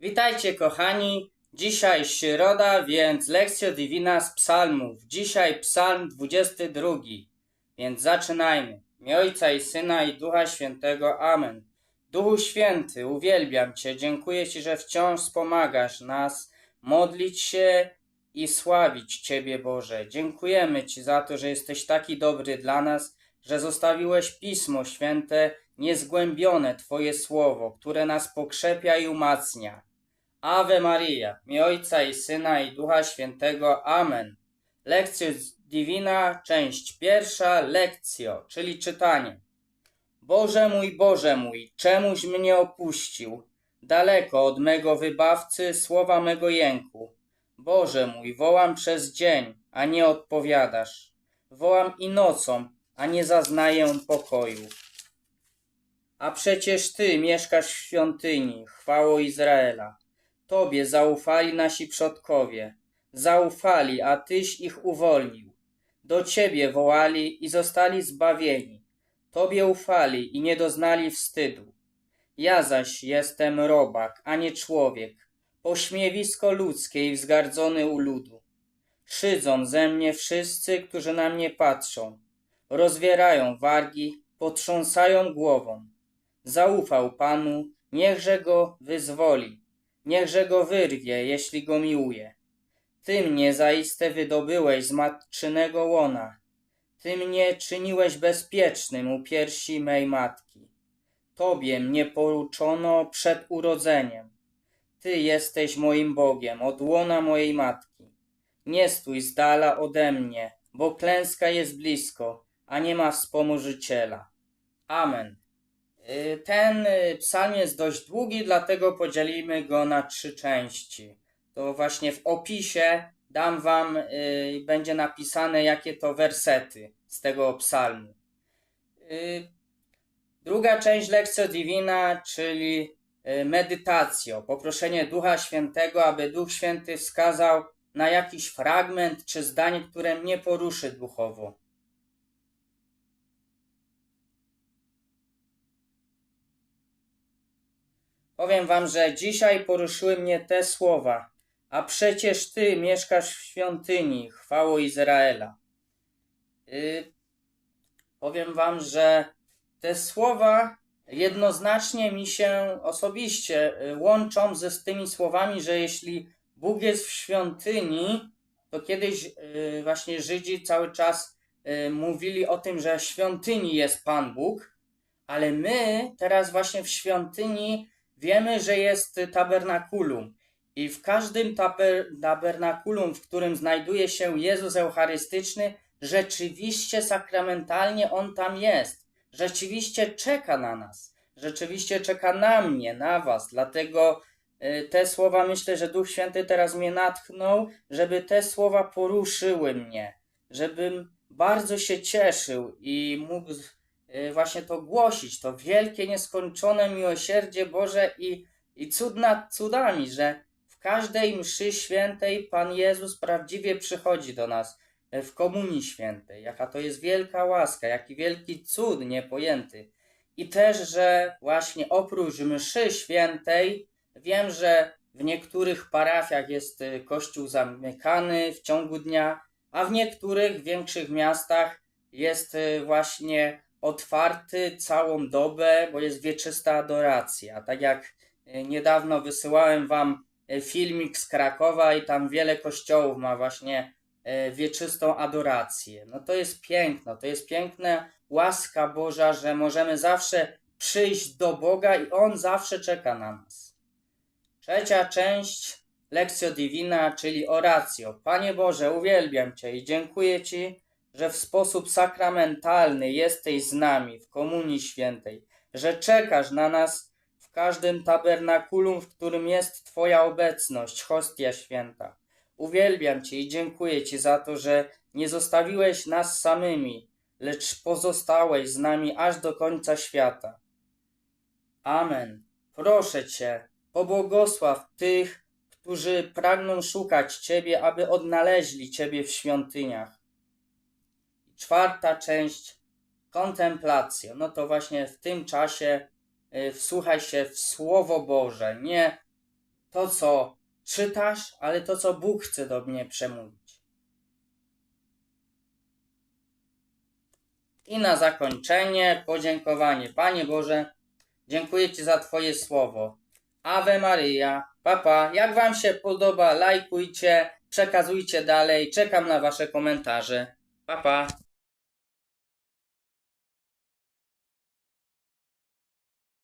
Witajcie kochani. Dzisiaj środa, więc lekcja divina z psalmów. Dzisiaj psalm 22. Więc zaczynajmy. Imię Ojca i Syna i Ducha Świętego. Amen. Duchu Święty, uwielbiam Cię. Dziękuję Ci, że wciąż wspomagasz nas modlić się i sławić Ciebie, Boże. Dziękujemy Ci za to, że jesteś taki dobry dla nas, że zostawiłeś Pismo Święte, niezgłębione Twoje Słowo, które nas pokrzepia i umacnia. Ave Maria, mi Ojca i Syna i Ducha Świętego. Amen. Lekcja Divina, część pierwsza, lekcjo, czyli czytanie. Boże mój, Boże mój, czemuś mnie opuścił, daleko od mego wybawcy, słowa mego jęku. Boże mój, wołam przez dzień, a nie odpowiadasz. Wołam i nocą, a nie zaznaję pokoju. A przecież Ty mieszkasz w świątyni, chwało Izraela. Tobie zaufali nasi przodkowie. Zaufali, a Tyś ich uwolnił. Do Ciebie wołali i zostali zbawieni. Tobie ufali i nie doznali wstydu. Ja zaś jestem robak, a nie człowiek, pośmiewisko ludzkie i wzgardzony u ludu. Szydzą ze mnie wszyscy, którzy na mnie patrzą. Rozwierają wargi, potrząsają głową. Zaufał Panu, niechże go wyzwoli, niechże go wyrwie, jeśli go miłuje. Ty mnie zaiste wydobyłeś z matczynego łona. Ty mnie czyniłeś bezpiecznym u piersi mej matki. Tobie mnie poruczono przed urodzeniem. Ty jesteś moim Bogiem od łona mojej matki. Nie stój z dala ode mnie, bo klęska jest blisko, a nie ma wspomożyciela. Amen. Y, Ten y, psalm jest dość długi, dlatego podzielimy go na trzy części. To właśnie w opisie dam wam, y, będzie napisane jakie to wersety z tego psalmu. Druga część Lekcja Divina, czyli medytacjo, poproszenie Ducha Świętego, aby Duch Święty wskazał na jakiś fragment czy zdanie, które mnie poruszy duchowo. Powiem wam, że dzisiaj poruszyły mnie te słowa. A przecież ty mieszkasz w świątyni, chwało Izraela. Y, powiem wam, że te słowa jednoznacznie mi się osobiście y, łączą ze z tymi słowami, że jeśli Bóg jest w świątyni, to kiedyś y, właśnie Żydzi cały czas y, mówili o tym, że w świątyni jest Pan Bóg, ale my teraz właśnie w świątyni wiemy, że jest tabernakulum. I w każdym taber, tabernakulum, w którym znajduje się Jezus Eucharystyczny, rzeczywiście sakramentalnie On tam jest. Rzeczywiście czeka na nas. Rzeczywiście czeka na mnie, na Was. Dlatego y, te słowa myślę, że Duch Święty teraz mnie natchnął, żeby te słowa poruszyły mnie. Żebym bardzo się cieszył i mógł właśnie to głosić. To wielkie, nieskończone miłosierdzie Boże i, i cud nad cudami, że w każdej mszy świętej Pan Jezus prawdziwie przychodzi do nas e, w komunii świętej. Jaka to jest wielka łaska, jaki wielki cud niepojęty. I też, że właśnie oprócz mszy świętej, wiem, że w niektórych parafiach jest e, kościół zamykany w ciągu dnia, a w niektórych większych miastach jest właśnie otwarty całą dobę, bo jest wieczysta adoracja. Tak jak niedawno wysyłałem wam E, filmik z Krakowa i tam wiele kościołów ma właśnie e, wieczystą adorację. No to jest piękno, to jest piękna łaska Boża, że możemy zawsze przyjść do Boga i On zawsze czeka na nas. Trzecia część Lekcja Divina, czyli oracjo. Panie Boże, uwielbiam Cię i dziękuję Ci, że w sposób sakramentalny jesteś z nami w Komunii Świętej, że czekasz na nas w każdym tabernakulum, w którym jest Twoja obecność, hostia święta. Uwielbiam Cię i dziękuję Ci za to, że nie zostawiłeś nas samymi, lecz pozostałeś z nami aż do końca świata. Amen. Proszę Cię, pobłogosław tych, którzy pragną szukać Ciebie, aby odnaleźli Ciebie w świątyniach. Czwarta część kontemplacja. No to właśnie w tym czasie Y, wsłuchaj się w Słowo Boże, nie to, co czytasz, ale to, co Bóg chce do mnie przemówić. I na zakończenie podziękowanie. Panie Boże, dziękuję Ci za Twoje słowo. Ave Maryja, papa, jak Wam się podoba, lajkujcie, przekazujcie dalej, czekam na Wasze komentarze. Papa. Pa.